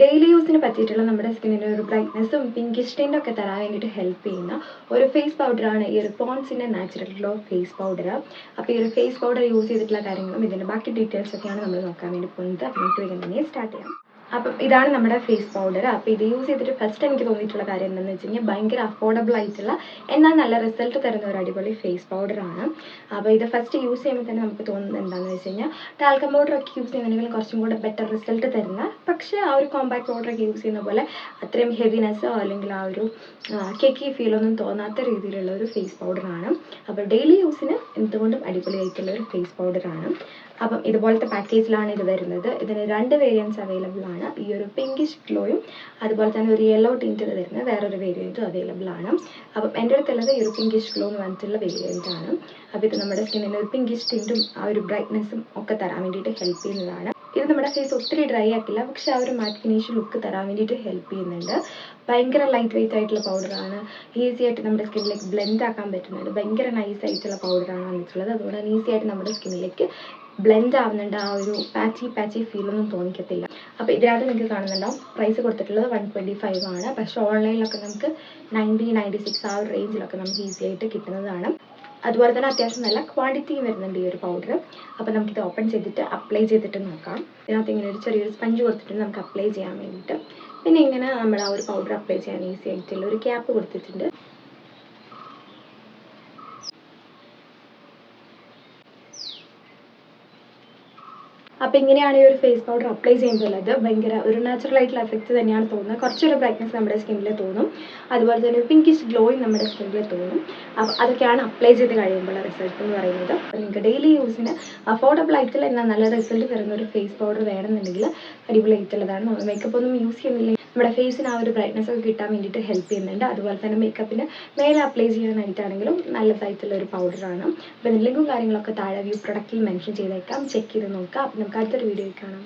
Daily യൂസിന് പറ്റിയിട്ടുള്ള നമ്മുടെ സ്കിന്നിന് ഒരു ബ്രൈറ്റ്നെസ്സും പിങ്കിഷ് ടിന്റ് ഒക്കെ തരാൻ വേണ്ടിയിട്ട് ഹെൽപ്പ് ചെയ്യുന്ന ഒരു ഫേസ് പൗഡറാണ് ഈ ഒരു പോൺസിന്റെ നാച്ചുറൽ ഗ്ലോ ഫേസ് പൗഡർ അപ്പോൾ ഈ ഒരു ഫേസ് പൗഡർ യൂസ് ചെയ്തിട്ടുള്ള കാര്യങ്ങളും ഇതിന്റെ ബാക്കി ഡീറ്റെയിൽസ് ഒക്കെയാണ് നമ്മൾ നോക്കാൻ വേണ്ടി പോകുന്നത്. അപ്പോൾ നമുക്ക് വേഗം തന്നെ സ്റ്റാർട്ട് ചെയ്യാം. അപ്പം ഇതാണ് നമ്മുടെ ഫേസ് പൗഡർ അപ്പോൾ ഇത് യൂസ് ചെയ്തിട്ട് ഫസ്റ്റ് എനിക്ക് തോന്നിയിട്ടുള്ള കാര്യം എന്താണെന്ന് വെച്ച് കഴിഞ്ഞാൽ ഭയങ്കര അഫോർഡബിൾ ആയിട്ടുള്ള എന്നാൽ നല്ല റിസൾട്ട് തരുന്ന ഒരു അടിപൊളി ഫേസ് പൗഡറാണ് അപ്പോൾ ഇത് ഫസ്റ്റ് യൂസ് ചെയ്യുമ്പോൾ തന്നെ നമുക്ക് തോന്നുന്നത് എന്താണെന്ന് വെച്ച് കഴിഞ്ഞാൽ ടാൽക്കം പൗഡർ ഒക്കെ യൂസ് ചെയ്യുന്നുണ്ടെങ്കിൽ കുറച്ചും കൂടെ ബെറ്റർ റിസൾട്ട് തരുന്ന പക്ഷേ ആ ഒരു കോമ്പാക്ട് പൗഡർ ഒക്കെ യൂസ് ചെയ്യുന്ന പോലെ അത്രയും ഹെവിനെസ്സോ അല്ലെങ്കിൽ ആ ഒരു കെക്കി ഫീലൊന്നും തോന്നാത്ത രീതിയിലുള്ള ഒരു ഫേസ് പൗഡറാണ് അപ്പോൾ ഡെയിലി യൂസിന് എന്തുകൊണ്ടും അടിപൊളിയായിട്ടുള്ള ഒരു ഫേസ് പൗഡറാണ് അപ്പം ഇതുപോലത്തെ പാക്കേജിലാണ് ഇത് വരുന്നത്. ഇതിന് രണ്ട് വേരിയൻസ് അവൈലബിൾ ആണ്. ഈ ഒരു പിങ്കിഷ് ഗ്ലോയും അതുപോലെ തന്നെ ഒരു യെല്ലോ ടീന്റിൽ വരുന്ന വേറൊരു വേരിയന്റും അവൈലബിൾ ആണ്. അപ്പം എന്റെ അടുത്തുള്ളത് ഈ ഒരു പിങ്കിഷ് ഗ്ലോ എന്ന് പറഞ്ഞിട്ടുള്ള വേരിയന്റ് ആണ്. അപ്പോൾ ഇത് നമ്മുടെ സ്കിന്നിന് ഒരു പിങ്കിഷ് ടിന്റും ആ ഒരു ബ്രൈറ്റ്നെസ്സും ഒക്കെ തരാൻ വേണ്ടിയിട്ട് ഹെൽപ്പ് ചെയ്യുന്നതാണ്. ഇത് നമ്മുടെ ഫേസ് ഒത്തിരി ഡ്രൈ ആക്കില്ല പക്ഷെ ആ ഒരു മാറ്റ് ഫിനിഷ് ലുക്ക് തരാൻ വേണ്ടിയിട്ട് ഹെൽപ്പ് ചെയ്യുന്നുണ്ട്. ഭയങ്കര ലൈറ്റ് വെയിറ്റ് ആയിട്ടുള്ള പൗഡറാണ് ഈസി ആയിട്ട് നമ്മുടെ സ്കിന്നിലേക്ക് ബ്ലെൻഡ് ആക്കാൻ പറ്റുന്നുണ്ട് ഭയങ്കര നൈസ് ആയിട്ടുള്ള പൗഡറാണ് വന്നിട്ടുള്ളത്. അതുകൊണ്ട് തന്നെ ഈസി ആയിട്ട് നമ്മുടെ സ്കിന്നിലേക്ക് ബ്ലെൻഡ് ആവുന്നുണ്ട് ആ ഒരു പാച്ചി പാച്ചി ഫീലൊന്നും തോന്നിക്കത്തില്ല. അപ്പോൾ ഇതിനകത്ത് നിങ്ങൾക്ക് കാണുന്നുണ്ടാവും. പ്രൈസ് കൊടുത്തിട്ടുള്ളത് വൺ ട്വന്റി ഫൈവ് ആണ്. പക്ഷേ ഓൺലൈനിലൊക്കെ നമുക്ക് നയന്റി നയന്റി സിക്സ് ആ ഒരു റേഞ്ചിലൊക്കെ നമുക്ക് ഈസി ആയിട്ട് കിട്ടുന്നതാണ്. അതുപോലെ തന്നെ അത്യാവശ്യം നല്ല ക്വാണ്ടിറ്റിയും വരുന്നുണ്ട് ഈ ഒരു പൗഡർ അപ്പോൾ നമുക്കിത് ഓപ്പൺ ചെയ്തിട്ട് അപ്ലൈ ചെയ്തിട്ട് നോക്കാം. ഇതിനകത്ത് ഇങ്ങനെ ഒരു ചെറിയൊരു സ്പഞ്ച് കൊടുത്തിട്ടുണ്ട് നമുക്ക് അപ്ലൈ ചെയ്യാൻ വേണ്ടിയിട്ട്. പിന്നെ ഇങ്ങനെ നമ്മൾ ആ ഒരു പൗഡർ അപ്ലൈ ചെയ്യാൻ ഈസി ആയിട്ടുള്ള ഒരു ക്യാപ്പ് കൊടുത്തിട്ടുണ്ട്. അപ്പോൾ ഇങ്ങനെയാണ് ഈ ഒരു ഫേസ് പൗഡർ അപ്ലൈ ചെയ്യുന്നുള്ളത് ഭയങ്കര ഒരു നാച്ചുറൽ ആയിട്ടുള്ള എഫക്റ്റ് തന്നെയാണ് തോന്നുന്നത്. കുറച്ചൊരു ബ്രൈറ്റ്നസ് നമ്മുടെ സ്കിന്നിൽ തോന്നും. അതുപോലെ തന്നെ പിങ്കിഷ് ഗ്ലോയും നമ്മുടെ സ്കിന്നിൽ തോന്നും. അപ്പോൾ അതൊക്കെയാണ് അപ്ലൈ ചെയ്ത് കഴിയുമ്പോഴുള്ള റിസൾട്ട് എന്ന് പറയുന്നത്. നിങ്ങൾക്ക് ഡെയിലി യൂസിന് അഫോർഡബിൾ ആയിട്ടുള്ള എന്നാൽ നല്ല റിസൾട്ട് തരുന്ന ഒരു ഫേസ് പൗഡർ വേണമെന്നുണ്ടെങ്കിൽ അടിപൊളി ആയിട്ടുള്ളതാണ്. നമ്മൾ മേക്കപ്പ് ഒന്നും യൂസ് ചെയ്യുന്നില്ല. നമ്മുടെ ഫേസിന് ആ ഒരു ബ്രൈറ്റ്നസ് ഒക്കെ കിട്ടാൻ വേണ്ടിയിട്ട് ഹെൽപ്പ് ചെയ്യുന്നുണ്ട്. അതുപോലെ തന്നെ മേക്കപ്പിന് മേലെ അപ്ലൈ ചെയ്യാനായിട്ടാണെങ്കിലും നല്ലതായിട്ടുള്ള ഒരു പൗഡറാണ് അപ്പോൾ ലിങ്കും കാര്യങ്ങളൊക്കെ താഴെ വ്യൂ പ്രൊഡക്റ്റിൽ മെൻഷൻ ചെയ്തേക്കാം. ചെക്ക് ചെയ്ത് നോക്കാം. അപ്പം നമുക്ക് അടുത്തൊരു വീഡിയോയിൽ കാണാം.